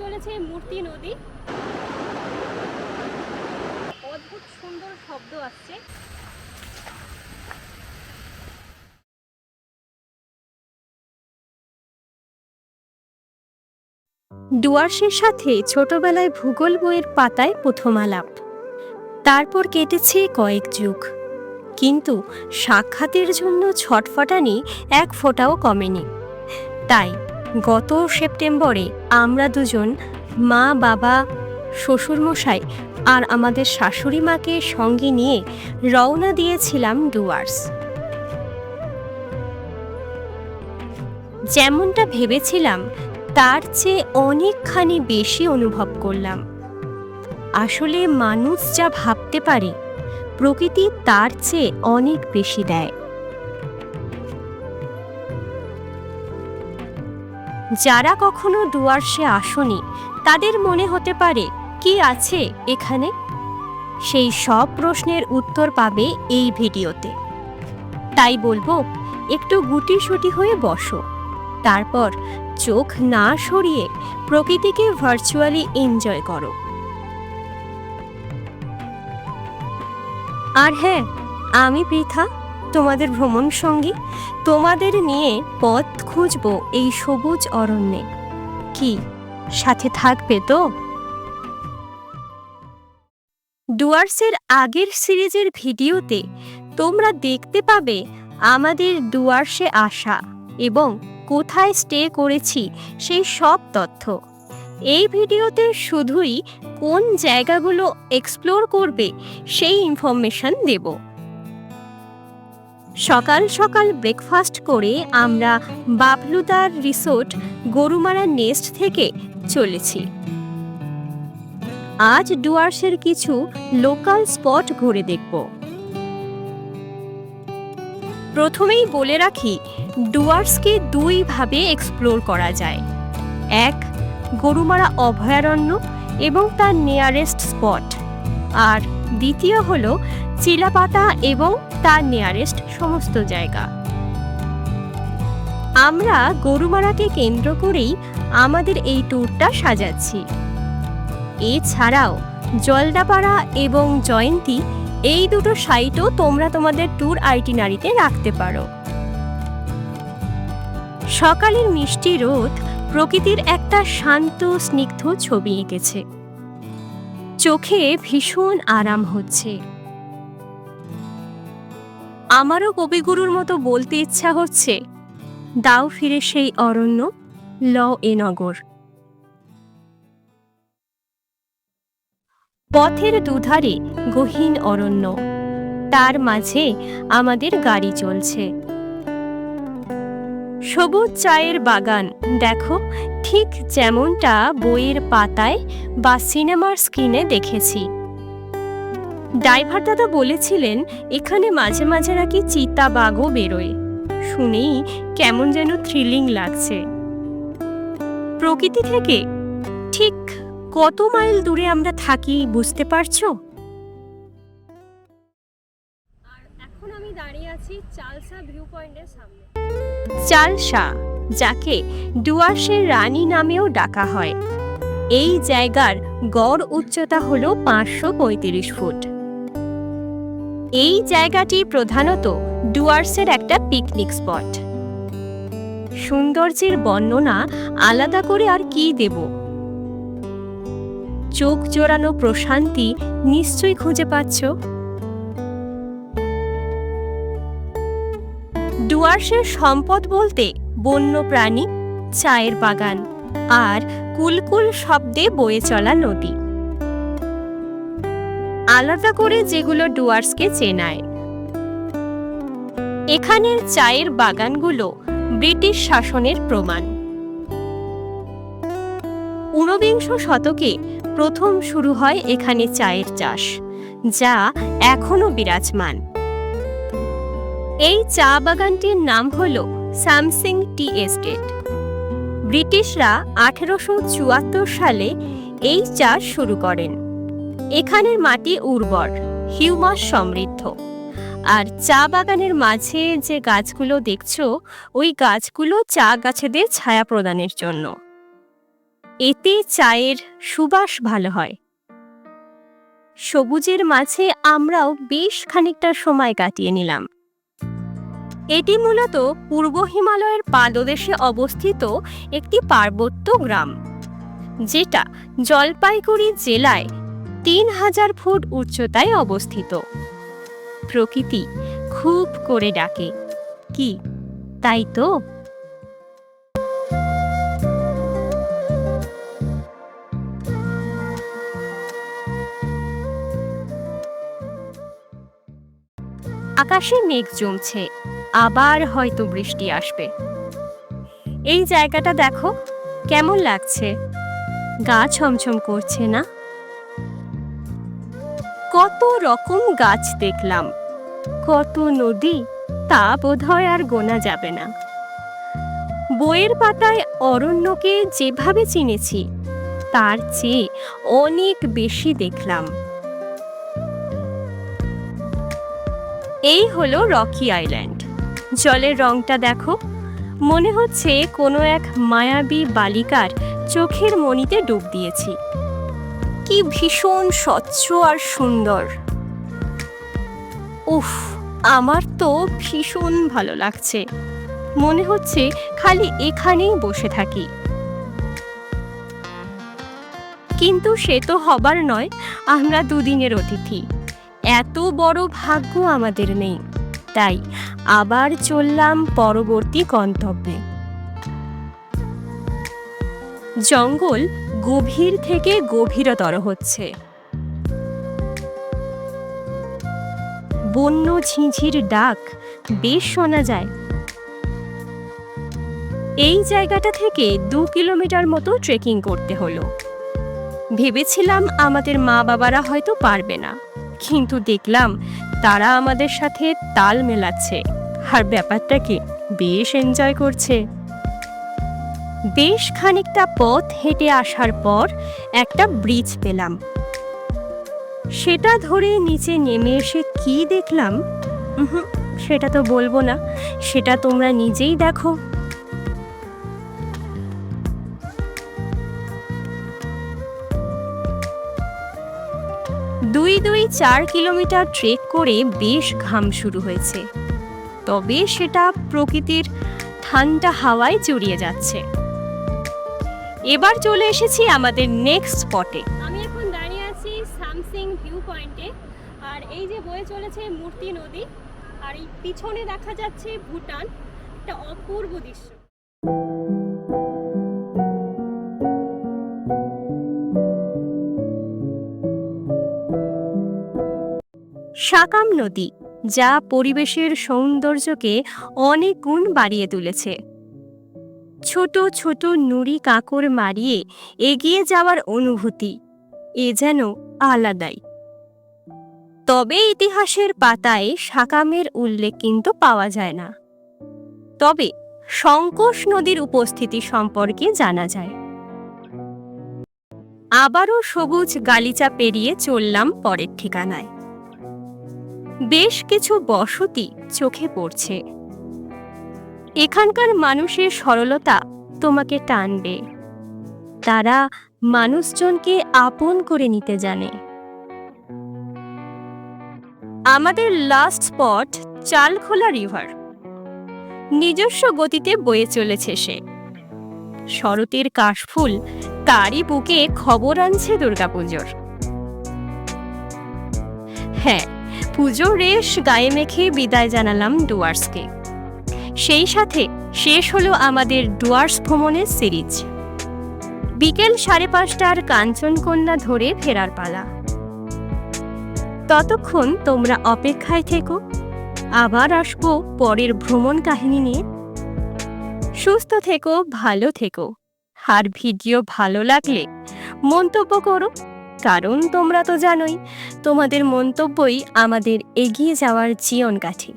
চলেছে মূর্তি নদী। অদ্ভুত সুন্দর শব্দ আসছে। ডুয়ার্সের সাথে ছোটবেলায় ভূগোল বইয়ের পাতায় প্রথম আলাপ। তারপর কেটেছে কয়েক যুগ। কিন্তু সাক্ষাতের জন্য ছটফটানি এক ফোঁটাও কমেনি। তাই গত সেপ্টেম্বরে আমরা দুজন মা, বাবা, শ্বশুরমশাই আর আমাদের শাশুড়ি মাকে সঙ্গে নিয়ে রওনা দিয়েছিলাম ডুয়ার্স। যেমনটা ভেবেছিলাম, তার চেয়ে অনেকখানি বেশি অনুভব করলাম। আসলে মানুষ যা ভাবতে পারে, প্রকৃতি তার চেয়ে অনেক বেশি দেয়। যারা কখনো ডুয়ার্সে আসনি, তাদের মনে হতে পারে, কি আছে এখানে? সেই সব প্রশ্নের উত্তর পাবে এই ভিডিওতে। তাই বলব, একটু গুটিসুটি হয়ে বসো। তারপর চোখ না সরিয়ে প্রকৃতিকে ভার্চুয়ালি এনজয় করো। আর হ্যাঁ আমি পৃথা। তোমাদের ভ্রমণ সঙ্গী, তোমাদের নিয়ে পথ খুঁজবো এই সবুজ অরণ্যে। কি, সাথে থাকবে তো? ডুয়ার্সের আগের সিরিজের ভিডিওতে তোমরা দেখতে পাবে আমাদের ডুয়ার্সে আসা এবং কোথায় স্টে করেছি সেই সব তথ্য। এই ভিডিওতে শুধুই কোন জায়গাগুলো এক্সপ্লোর করবে সেই ইনফরমেশন দেব। সকাল সকাল ব্রেকফাস্ট করে আমরা বাবলুদার রিসোর্ট গরুমারা নেস্ট থেকে চলেছি। আজ ডুয়ার্সের কিছু লোকাল স্পট ঘুরে দেখব। প্রথমেই বলে রাখি, ডুয়ার্সকে দুইভাবে এক্সপ্লোর করা যায়। এক, গরুমারা অভয়ারণ্য এবং তার নিয়ারেস্ট স্পট আর দ্বিতীয় হল চিলাপাতা এবং তার নিয়ারেস্ট সমস্ত জায়গা। আমরা গরুমারাকে কেন্দ্র করেই আমাদের এই ট্যুরটা সাজাচ্ছি। এছাড়াও জলদাপাড়া এবং জয়ন্তী এই দুটো সাইটও তোমরা তোমাদের ট্যুর আইটিনারিতে রাখতে পারো। সকালের মিষ্টি রোদ প্রকৃতির একটা শান্ত, স্নিগ্ধ ছবি এঁকেছে। চোখে ভীষণ আরাম হচ্ছে। আমারও কবিগুরুর মতো বলতে ইচ্ছা হচ্ছে। দাও ফিরে সেই অরণ্য ল এ নগর। পথের দুধারে গহীন অরণ্য, তার মাঝে আমাদের গাড়ি চলছে। সবুজ চায়ের বাগান, দেখো, ঠিক যেমনটা বইয়ের পাতায় বা সিনেমার স্ক্রিনে দেখেছি। ড্রাইভার দাদা বলেছিলেন এখানে মাঝে মাঝে নাকি চিতা বাঘও বেরোয়। শুনেই কেমন যেন থ্রিলিং লাগছে। প্রকৃতি থেকে ঠিক কত মাইল দূরে আমরা থাকি বুঝতে পারছ? আর এখন আমি দাঁড়িয়ে আছি চালসা ভিউ পয়েন্টের সামনে। চালসা যাকে ডুয়ার্সের রানী নামেও ডাকা হয়। এই জায়গার গড় উচ্চতা হল পাঁচশো পঁয়ত্রিশ ফুট। এই জায়গাটি প্রধানত ডুয়ার্সের একটা পিকনিক স্পট। সৌন্দর্যের বর্ণনা আলাদা করে আর কি দেব? চোখ জোড়ানো প্রশান্তি নিশ্চয়ই খুঁজে পাচ্ছ? ডুয়ার্সের সম্পদ বলতে বন্য প্রাণী চায়ের বাগান আর কুলকুল শব্দে বয়ে চলা নদী। আলাদা করে যেগুলো ডুয়ার্সকে চেনায়। এখানের চায়ের বাগানগুলো ব্রিটিশ শাসনের প্রমাণ। ঊনবিংশ শতকে প্রথম শুরু হয় এখানে চায়ের চাষ, যা এখনও বিরাজমান। এই চা বাগানটির নাম হল স্যামসিং টি এস্টেট। ব্রিটিশরা আঠেরোশো চুয়াত্তর সালে এই চাষ শুরু করেন। এখানের মাটি উর্বর, হিউমাস সমৃদ্ধ। আর চা বাগানের মাঝে যে গাছগুলো দেখছ, ওই গাছগুলো চা গাছেদের ছায়া প্রদানের জন্য। এতে চায়ের সুবাস ভালো হয়। সবুজের মাঝে আমরাও বেশ খানিকটা সময় কাটিয়ে নিলাম। এটি মূলত পূর্ব হিমালয়ের পাদদেশে অবস্থিত একটি পার্বত্য গ্রাম, যেটা জলপাইগুড়ি জেলায় তিন হাজার ফুট উচ্চতায় অবস্থিত। প্রকৃতি খুব করে ডাকে। কি, তাই তো? আকাশে মেঘ জমছে, আবার হয়তো বৃষ্টি আসবে। এই জায়গাটা দেখো, কেমন লাগছে? গা ছমছম করছে না? কত রকম গাছ দেখলাম। কত নদী, তা বোধহয় আর গোনা যাবে না। বইয়ের পাতায় অরণ্যকে যেভাবে চিনেছি, তার চেয়ে অনেক বেশি দেখলাম। এই হলো রকি আইল্যান্ড। জলের রংটা দেখো। মনে হচ্ছে কোনো এক মায়াবী বালিকার চোখের মণিতে ডুব দিয়েছি। কি ভীষণ স্বচ্ছ আর সুন্দর। উফ, আমার তো ভীষণ ভালো লাগছে। মনে হচ্ছে খালি এখানেই বসে থাকি। কিন্তু সে তো হবার নয়, আমরা দুদিনের অতিথি। এত বড় ভাগ্য আমাদের নেই। তাই আবার চললাম পরবর্তী গন্তব্যে। জঙ্গল গভীর থেকে গভীরতর হচ্ছে। বন্য ঝিঁঝির ডাক বেশ শোনা যায়। এই জায়গাটা থেকে দু কিলোমিটার মতো ট্রেকিং করতে হলো। ভেবেছিলাম আমাদের মা বাবারা হয়তো পারবে না, কিন্তু দেখলাম তারা আমাদের সাথে তাল মেলাচ্ছে। আর ব্যাপারটাকে বেশ এনজয় করছে। বেশ খানিকটা পথ হেঁটে আসার পর একটা ব্রিজ পেলাম। সেটা ধরে নিচে নেমে এসে কি দেখলাম? সেটা তো বলব না, সেটা তোমরা নিজেই দেখো। দুই দুই চার কিলোমিটার ট্রেক করে বেশ ঘাম শুরু হয়েছে। তবে সেটা প্রকৃতির ঠান্ডা হাওয়ায় জড়িয়ে যাচ্ছে। এবার চলে এসেছি আমাদের নেক্সট স্পটে আমি এখন দাঁড়িয়ে আছি সামসিং ভিউ পয়েন্টে। আর এই যে বয়ে চলেছে মূর্তি নদী আর এই পিছনে দেখা যাচ্ছে ভুটান একটা অপূর্ব দৃশ্য। সাকাম নদী যা পরিবেশের সৌন্দর্যকে অনেক গুণ বাড়িয়ে তুলেছে। ছোট ছোট নুড়ি কাঁকড় মারিয়ে এগিয়ে যাওয়ার অনুভূতি এ যেন আলাদাই। তবে ইতিহাসের পাতায় সাকামের উল্লেখ কিন্তু পাওয়া যায় না। তবে সংকোষ নদীর উপস্থিতি সম্পর্কে জানা যায়। আবারও সবুজ গালিচা পেরিয়ে চললাম পরের ঠিকানায়। বেশ কিছু বসতি চোখে পড়ছে। এখানকার মানুষের সরলতা তোমাকে টানবে। তারা মানুষজনকে আপন করে নিতে জানে। আমাদের লাস্ট স্পট চালখোলা রিভার নিজস্ব গতিতে বয়ে চলেছে সে। শরতের কাশফুল তারই বুকে খবর আনছে দুর্গাপুজোর। হ্যাঁ পুজোর রেশ গায়ে মেখে বিদায় জানালাম ডুয়ার্সকে সেই সাথে শেষ হলো আমাদের ডুয়ার্স ভ্রমণের সিরিজ। বিকেল সাড়ে পাঁচটার কাঞ্চনকন্যা ধরে ফেরার পালা। ততক্ষণ তোমরা অপেক্ষায় থেকো। আবার আসব পরের ভ্রমণ কাহিনী নিয়ে। সুস্থ থেকো, ভালো থেকো। আর ভিডিও ভালো লাগলে মন্তব্য করো। কারণ তোমরা তো জানোই, তোমাদের মন্তব্যই আমাদের এগিয়ে যাওয়ার জীবন কাঠি